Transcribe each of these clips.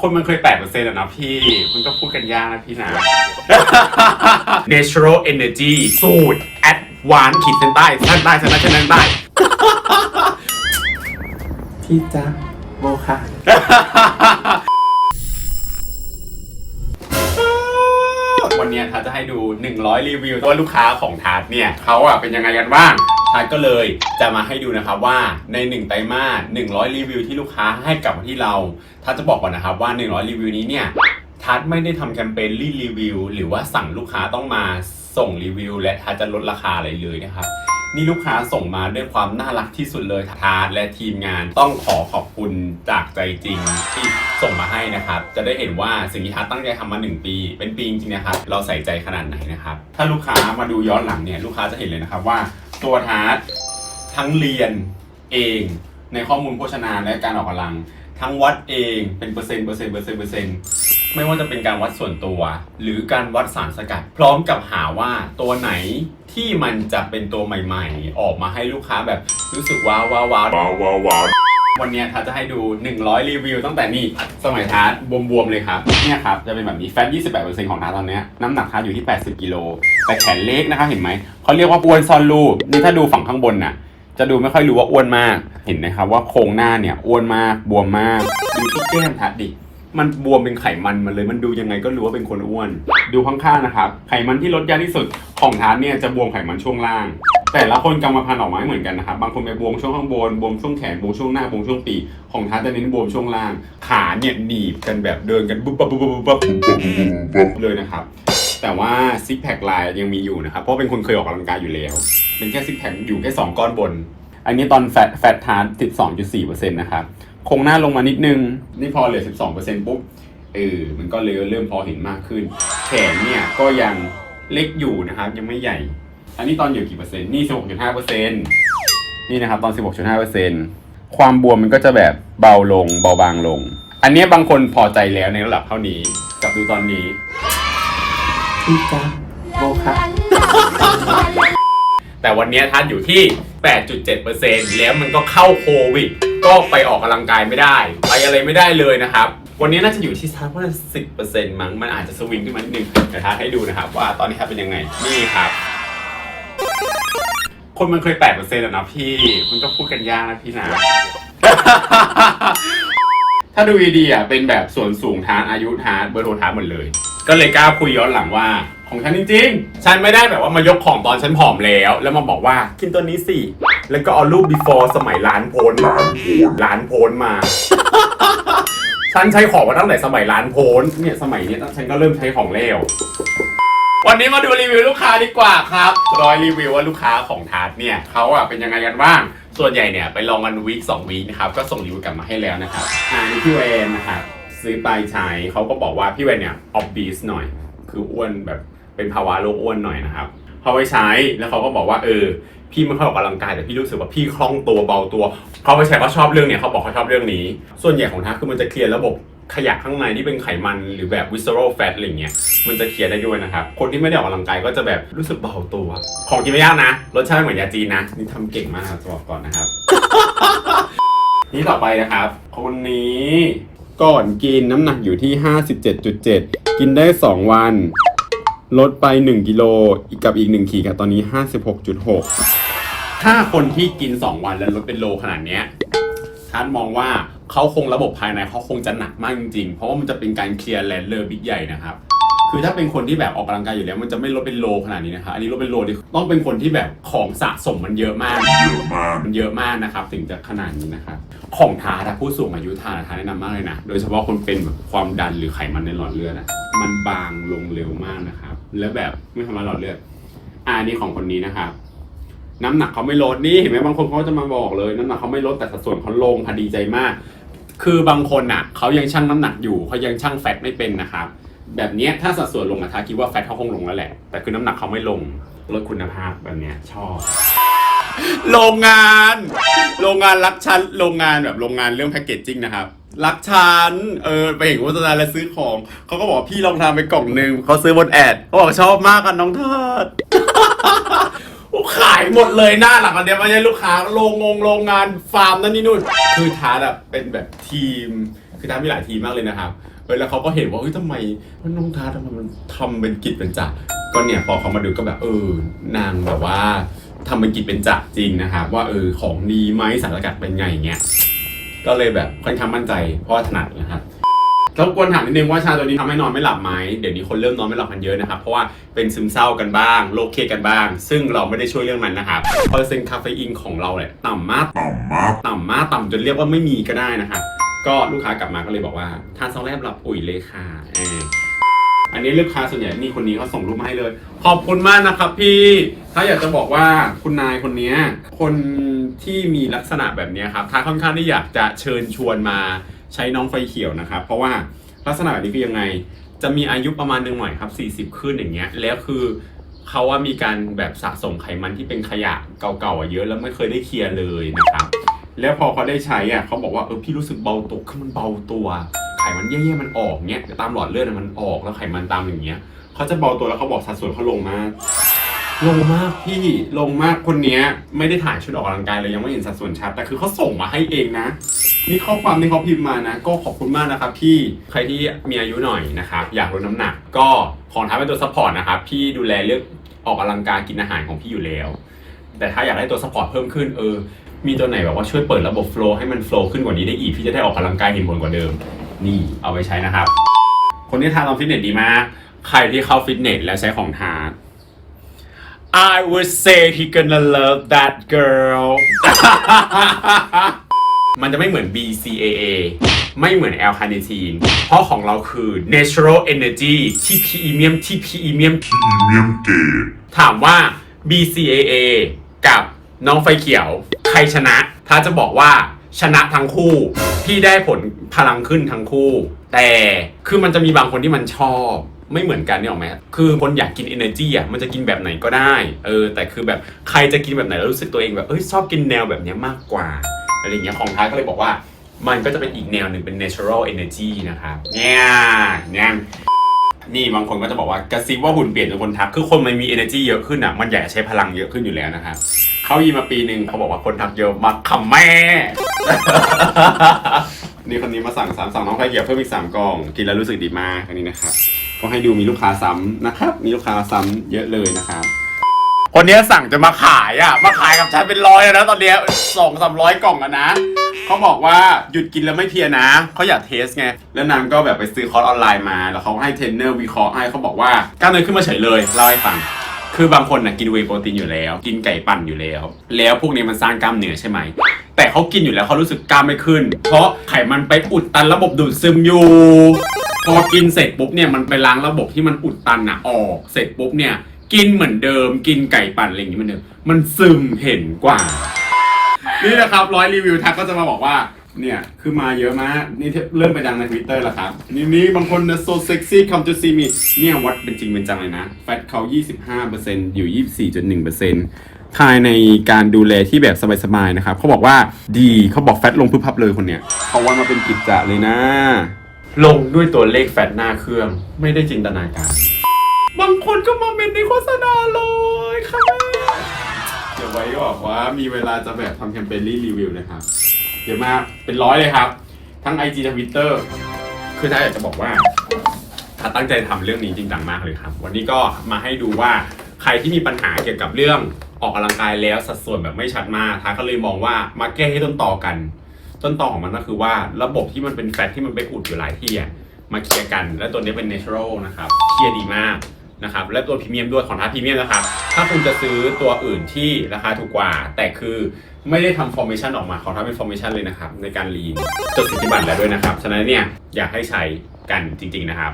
คนมันเคยแปดเปอร์เซ็นต์อะนะพี่ มันก็พูดกันยากนะพี่นะ natural energy สูตร advanced ขีดเส้นใต้เส้นใต้เส้นใต้เส้นใต้พี่จ้าโบค่ะ วันเนี้ยทัศน์จะให้ดู 100 รีวิวว่าลูกค้าของทัศน์เนี่ยเขาอะเป็นยังไงกันบ้าง ทัศน์ก็เลยจะมาให้ดูนะครับว่าใน 1 ไตรมาส100 รีวิวที่ลูกค้าให้กลับมาที่เราทัศน์จะบอกก่อนนะครับว่า 100 รีวิวนี้เนี่ยทัศน์ไม่ได้ทำแคมเปญรีรีวิว หรือว่าสั่งลูกค้าต้องมาส่งรีวิว และทัศน์จะลดราคาอะไรเลยนะครับนี่ลูกค้าส่งมาด้วยความน่ารักที่สุดเลยทาร์และทีมงานต้องขอขอบคุณจากใจจริงที่ส่งมาให้นะครับ จะได้เห็นว่าสิ่งที่ทัร์ตั้งใจทำมา 1 ปี เป็นปีจริงๆนะครับ เราใส่ใจขนาดไหนนะครับ ถ้าลูกค้ามาดูย้อนหลังเนี่ยลูกค้าจะเห็นเลยนะครับว่า ตัวทาร์ทั้งเรียนเองในข้อมูลโภชนาและการออกกำลัง ทั้งวัดเองเป็นเปอร์เซ็นต์เปอร์เซ็นต์เปอร์เซ็นต์เปอร์เซ็นต์ไม่ว่าจะเป็นการวัดส่วนตัว หรือการวัดสารสกัด พร้อมกับหาว่าตัวไหนที่มันจะเป็นตัวใหม่ ๆ ออกมาให้ลูกค้าแบบรู้สึกว้าวว้าวว้าวว้าวว้าว วันนี้ทัศจะให้ดู 100 รีวิวตั้งแต่นี่สมัยทัศน์บวมๆเลยครับเนี่ยครับจะเป็นแบบนี้แฟต 28%ของทัศน์ตอนนี้น้ำหนักทัศน์อยู่ที่ 80 กิโลแต่แขนเล็กนะครับเห็นไหมเขาเรียกว่าอ้วนซอนรูปนี่ถ้าดูฝั่งข้างบนน่ะจะดูไม่ค่อยรู้ว่าอ้วนมากเห็นนะครับว่าโครงหน้าเนี่ยอ้วนมากบวมมากดูที่แก้มทัศน์ดิมันบวมเป็นไขมันมาเลยมันดูยังไงก็รู้ว่าเป็นคนอ้วน ดูข้างๆนะครับไขมันที่ลดยากที่สุดของทานเนี่ยจะบวมไขมันช่วงล่าง แต่ละคนกรรมพันธุ์ออกมาไม่เหมือนกันนะครับ บางคนไปบวมช่วงข้างบน บวมช่วงแขน บวมช่วงหน้า บวมช่วงปีกของทาจะเน้นบวมช่วงล่าง ขาเนี่ยหนีบกันแบบเดินกันบุ๊บบุ๊บบุ๊บบุ๊บบุ๊บบุ๊บเลยนะครับ แต่ว่าซิกแพคไลน์ยังมีอยู่นะครับ เพราะเป็นคนเคยออกกำลังกายอยู่แล้ว เป็นแค่ซิกแพคอยู่แค่สองก้อนบน อันนี้ตอนแฟตแฟตทาร์12.4%นะครับโคงหน้าลงมานิดนึง นี่พอเหลือ12%ปุ๊บ เออ มันก็เลยเริ่มพอเห็นมากขึ้น แขนเนี่ยก็ยังเล็กอยู่นะครับ ยังไม่ใหญ่ อันนี้ตอนอยู่กี่เปอร์เซ็นต์นี่16.5%นี่นะครับตอน16.5%ความบวมมันก็จะแบบเบาลงเบาบางลง อันเนี้ยบางคนพอใจแล้วในระดับเท่านี้กับดูตอนนี้พี่จ้าโบค่ะแต่วันนี้ท่านอยู่ที่ 8.7%แล้วมันก็เข้าโควิด ก็ไปออกกำลังกายไม่ได้ ไปอะไรไม่ได้เลยนะครับ วันนี้น่าจะอยู่ที่สักประมาณ10%มั้ง มันอาจจะสวิงขึ้นมานิดนึงเดี๋ยวท้าให้ดูนะครับ ว่าตอนนี้ครับเป็นยังไง นี่ครับ คนมันเคย8%แล้วนต์อะพี่ มันก็พูดกันยากนะพี่นะ ถ้าดูดีๆอะเป็นแบบส่วนสูงทานอายุทานเบอร์โทรทานหมดเลย ก็เลยกล้าคุยย้อนหลังว่า ของฉันจริงๆ ฉันไม่ได้แบบว่ามายกของตอนฉันผอมแล้ว แล้วมาบอกว่ากินตัวนี้สิ แล้วก็เอารูป before สมัยร้านโพนมาร้านโพนมา ฉันใช้ของมาตั้งแต่สมัยร้านโพนเนี่ยสมัยเนี้ยฉันก็เริ่มใช้ของแล้ว วันนี้มาดูรีวิวลูกค้าดีกว่าครับรอยรีวิวว่าลูกค้าของทาร์ตเนี่ยเขาอะเป็นยังไงกันบ้าง ส่วนใหญ่เนี่ยไปลองกันวีคสองวีคนะครับ ก็ส่งรีวิวกลับมาให้แล้วนะครับอ่านี่พี่เวนนะครับซื้อไปใช้เขาก็บอกว่าพี่เวนเนี่ยออบบีสหน่อย คืออ้วนแบบเป็นภาวะโรคอ้วนหน่อยนะครับพอไปใช้แล้วเขาก็บอกว่าเออพี่ไม่ค่อยออกกำลังกายแต่พี่รู้สึกว่าพี่คล่องตัวเบาตัวเขาไปใช้เขาชอบเรื่องเนี่ยเขาบอกเขาชอบเรื่องนี้ ส่วนใหญ่ของทาร์ตคือมันจะเคลียร์ระบบ ขยะข้างในที่เป็นไขมันหรือแบบ visceral fat อะไรเงี้ยมันจะเคลียร์ได้ด้วยนะครับ คนที่ไม่ได้ออกกำลังกายก็จะแบบรู้สึกเบาตัว ของกินไม่ยากนะ รสชาติเหมือนยาจีนนะ นี่ทำเก่งมากครับบอกก่อนนะครับ นี่ต่อไปนะครับ คนนี้ก่อนกินน้ำหนักอยู่ที่ 57.7 กินได้ 2 วัน ลดไป 1 กิโลอีกกับอีก 1 ขีดครับตอนนี้ 56.6 ถ้าคนที่กิน 2 วันแล้วลดเป็นโลขนาดเนี้ย ท่านมองว่าเขาคงระบบภายในเขาคงจะหนักมากจริงๆ เพราะว่ามันจะเป็นการเคลียร์แลนเลอร์บิ๊กใหญ่นะครับคือถ้าเป็นคนที่แบบออกกำลังกายอยู่แล้วมันจะไม่ลดเป็นโลขนาดนี้นะครับอันนี้ลดเป็นโลดิต้องเป็นคนที่แบบของสะสมมันเยอะมากเยอะมากมันเยอะมากนะครับ ถึงจะขนาดนี้นะครับของทาถ้าผู้สูงอายุทานทานแนะนำมากเลยนะโดยเฉพาะคนเป็นแบบความดันหรือไขมันในหลอดเลือดอะมันบางลงเร็วมากนะครับ แล้วแบบไม่ทำลายหลอดเลือดอ่านี่ของคนนี้นะครับ น้ำหนักเขาไม่ลดนี่เห็นไหมบางคนเขาจะมาบอกเลย น้ำหนักเขาไม่ลดแต่สัดส่วนเขาลงพอดีใจมาก คือบางคนอะเขายังชั่งน้ำหนักอยู่เขายังชั่งแฟตไม่เป็นนะครับแบบนี้ถ้าสัดส่วนลงมาทาคิดว่าแฟตเขาคงลงแล้วแหละ แต่คือน้ำหนักเขาไม่ลงลดคุณภาพแบบเนี้ยชอบ โรงงาน โรงงานรักชั้นโรงงานแบบโรงงานเรื่องแพคเกจจิ้งนะครับรักชั้นเออไปเห็นโฆษณาแล้วซื้อของเขาก็บอกพี่ลองทำไปกล่องหนึ่งเขาซื้อบนแอดเขาบอกชอบมากกันน้องเทิด ขายหมดเลยหน้าหลังอันเนี้ยไม่ใช่ลูกค้าโรงงงโรงงานฟาร์มนั่นนี่นู่นคือทาร์ตอะเป็นแบบทีม คือท้ามีหลายทีมมากเลยนะครับเออแล้วเขาก็เห็นว่าเอ้ยทำไมว่าน้องท้าทำไมมันทำเป็นกิจเป็นจักรก็เนี่ยพอเขามาดูก็แบบเออนางแบบว่าทำเป็นกิจเป็นจักรจริงนะครับว่าเออของดีไหมสารสกัดเป็นไงอย่างเงี้ยก็เลยแบบค่อนข้างมั่นใจเพราะว่าถนัดนะครับ รบกวนถามนิดนึงว่าชาตัวนี้ทำให้นอนไม่หลับไหมเดี๋ยวนี้คนเริ่มนอนไม่หลับกันเยอะนะครับ เพราะว่าเป็นซึมเศร้ากันบ้างโรคเครียดกันบ้าง ซึ่งเราไม่ได้ช่วยเรื่องมันนะครับเปอร์เซ็นต์คาเฟอีนของเราเนี่ยต่ำมากต่ำมากต่ำมากต่ำจนเรียกว่าไม่มีก็ได้นะครับก็ลูกค้ากลับมาก็เลยบอกว่าทานซองแรกหลับอุ่ยเลยค่ะเอันนี้ลูกค้าส่วนใหญ่นี่คนนี้เขาส่งรูปมาให้เลย ขอบคุณมากนะครับพี่ถ้าอยากจะบอกว่าคุณนายคนนี้คนที่มีลักษณะแบบนี้ครับถ้าค่อนข้างที่อยากจะเชิญชวนมาใช้น้องไฟเขียวนะครับ เพราะว่าลักษณะแบบนี้คือยังไง จะมีอายุประมาณหนึ่งหน่อยครับ 40 ขึ้นอย่างเงี้ยแล้วคือเขาว่ามีการแบบสะสมไขมันที่เป็นขยะเก่าๆเยอะแล้วไม่เคยได้เคลียร์เลยนะครับ แล้วพอเขาได้ใช้อะเขาบอกว่าเออพี่รู้สึกเบาตัวคือมันเบาตัว ขมันแย่ๆมันออกเนี้ยตามหลอดเลือดมันออกแล้วไขมันตามอย่างเงี้ยเขาจะเบาตัวแล้วเขาบอกสัดส่วนเขาลงมากลงมากพี่ลงมากคนนี้ไม่ได้ถ่ายชุดออกกำลังกายเลยยังไม่เห็นสัดส่วนชัด แต่คือเขาส่งมาให้เองนะนี่ข้อความที่เขาพิมพ์มานะ ก็ขอบคุณมากนะครับพี่ใครที่มีอายุหน่อยนะครับอยากลดน้ำหนัก ก็ของท้าเป็นตัวซัพพอร์ตนะครับพี่ดูแลเรื่องออกกำลังกายกินอาหารของพี่อยู่แล้ว แต่ถ้าอยากได้ตัวซัพพอร์ตเพิ่มขึ้นเออมีตัวไหนแบบว่าช่วยเปิดระบบโฟล์ให้มันโฟล์ขึ้นกว่านี้ได้อีกพี่จะได้ออกกำลังกายเห็นผลกว่าเดิม นี่เอาไปใช้นะครับ คนที่ทานตอนฟิตเนสดีมาก ใครที่เข้าฟิตเนสแล้วใช้ของทาน I would say he gonna love that girl มันจะไม่เหมือน BCAA ไม่เหมือน L carnitine เพราะของเราคือ natural energy ที่พรีเมียมที่พรีเมียม Premium Gate ถามว่า BCAA กับน้องไฟเขียว ใครชนะ ถ้าจะบอกว่าชนะทั้งคู่ พี่ได้ผลพลังขึ้นทั้งคู่ แต่คือมันจะมีบางคนที่มันชอบไม่เหมือนกันเนี่ยหรอกไหมคือคนอยากกิน energy อะมันจะกินแบบไหนก็ได้ เออ แต่คือแบบใครจะกินแบบไหนแล้วรู้สึกตัวเองแบบเอ้ยชอบกินแนวแบบนี้มากกว่าอะไรอย่างเงี้ยของท้ายก็เลยบอกว่า มันก็จะเป็นอีกแนวหนึ่งเป็น natural energy นะครับเนี่ยเนี่ยนี่บางคนก็จะบอกว่ากระซิบว่าหุ่นเปลี่ยนจนคนทักคือคนมันมี energy เยอะขึ้นอะมันอยากจะใช้พลังเยอะขึ้นอยู่แล้วนะครับ เขายีมาปีหนึ่งเขาบอกว่าคนทักเยอะมากคำแม่ นี่คนนี้มาสั่งสามสั่งน้องไข่เกี่ยวเพิ่มอีกสามกล่อง กินแล้วรู้สึกดีมากอันนี้นะครับก็ให้ดูมีลูกค้าซ้ำนะครับ มีลูกค้าซ้ำเยอะเลยนะครับ คนเนี้ยสั่งจะมาขายอะ มาขายกับฉันเป็นร้อยแล้วนะตอนเนี้ยสองสามร้อยกล่องอะนะเขาบอกว่าหยุดกินแล้วไม่เพลียนะเขาอยากเทสไง แล้วนางก็แบบไปซื้อคอร์สออนไลน์มา แล้วเขาให้เทรนเนอร์วิเคราะห์ให้เขาบอกว่ากล้ามเนื้อขึ้นมาเฉยเลยเล่าให้ฟัง คือบางคนนะกินเวย์โปรตีนอยู่แล้ว กินไก่ปั่นอยู่แล้ว แล้วพวกนี้มันสร้างกล้ามเนื้อใช่ไหม แต่เขากินอยู่แล้วเขารู้สึกกล้ามไม่ขึ้น เพราะไขมันไปอุดตันระบบดูดซึมอยู่ พอกินเสร็จปุ๊บเนี่ยมันไปล้างระบบที่มันอุดตันอะออก เสร็จปุ๊บเนี่ยกินเหมือนเดิม กินไก่ปั่นอะไรอย่างนี้เหมือนเดิมมันซึมเห็นกว่า นี่นะครับร้อยรีวิวทักก็จะมาบอกว่า เนี่ยคือมาเยอะมากนี่เริ่มไปดังในทวิตเตอร์แล้วครับ นี่นี่บางคนนะ so sexy come to see me เนี่ยวัดเป็นจริงเป็นจังเลยนะ แฟตเขา 25%อยู่ 24.1%ภายในการดูแลที่แบบสบายๆนะครับเขาบอกว่าดีเขาบอกแฟตลงพึบพับเลยคนเนี้ยเขาว่ามาเป็นกิจจะเลยนะ ลงด้วยตัวเลขแฟตหน้าเครื่องไม่ได้จินตนาการ บางคนก็มาเมนในโฆษณาเลยค่ะเดี๋ยวไว้บอกว่ามีเวลาจะแบบทำแคมเปญรีวิวนะครับ เยอะมากเป็นร้อยเลยครับ ทั้ง IG Twitter คือถ้าอยากจะบอกว่าถ้าตั้งใจทำเรื่องนี้จริงจังมากเลยครับ วันนี้ก็มาให้ดูว่าใครที่มีปัญหาเกี่ยวกับเรื่องออกกำลังกายแล้วสัดส่วนแบบไม่ชัดมากท้าก็เลยมองว่ามาแก้ให้ต้นตอกัน ต้นต่อของมันก็คือว่าระบบที่มันเป็นแฟตที่มันไปอุดอยู่หลายที่อะมาเคลียร์กัน และตัวนี้เป็น natural นะครับเคลียร์ดีมาก นะครับและตัวพรีเมียมด้วยของท้าพรีเมียมนะครับถ้าคุณจะซื้อตัวอื่นที่ราคาถูกกว่า แต่คือไม่ได้ทำ formation ออกมาของท้าเป็น formation เลยนะครับในการรีนจดสิทธิบัตรแล้วด้วยนะครับฉะนั้นเนี่ยอยากให้ใช้กันจริง ๆนะครับ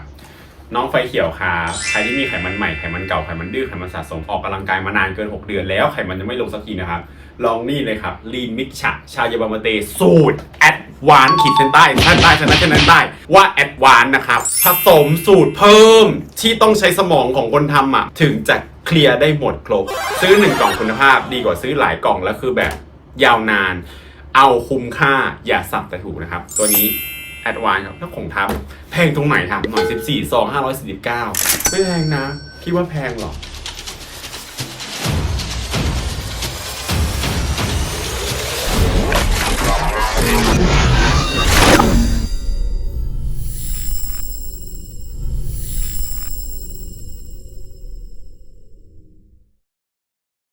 น้องไฟเขียวครับใครที่มีไขมันใหม่ไขมันเก่าไขมันดื้อไขมันสะสมออกกำลังกายมานานเกิน 6 เดือนแล้วไขมันยังไม่ลงสักทีนะครับลองนี่เลยครับลีนมิกชะชายบามาเตสูตรแอดวานขีดเส้นใต้ท่านใต้ชนะชนั้นได้ ว่าแอดวานนะครับ ผสมสูตรเพิ่มที่ต้องใช้สมองของคนทำอะ ถึงจะเคลียร์ได้หมดครบ ซื้อหนึ่งกล่องคุณภาพดีกว่าซื้อหลายกล่องแล้วคือแบบยาวนาน เอาคุ้มค่าอย่าสับแต่ถูกนะครับ ตัวนี้แอดวานครับถ้าขงทับแพงตรงไหนทำหน่อย 14ซอง549 ไม่แพงนะ คิดว่าแพงหรอเ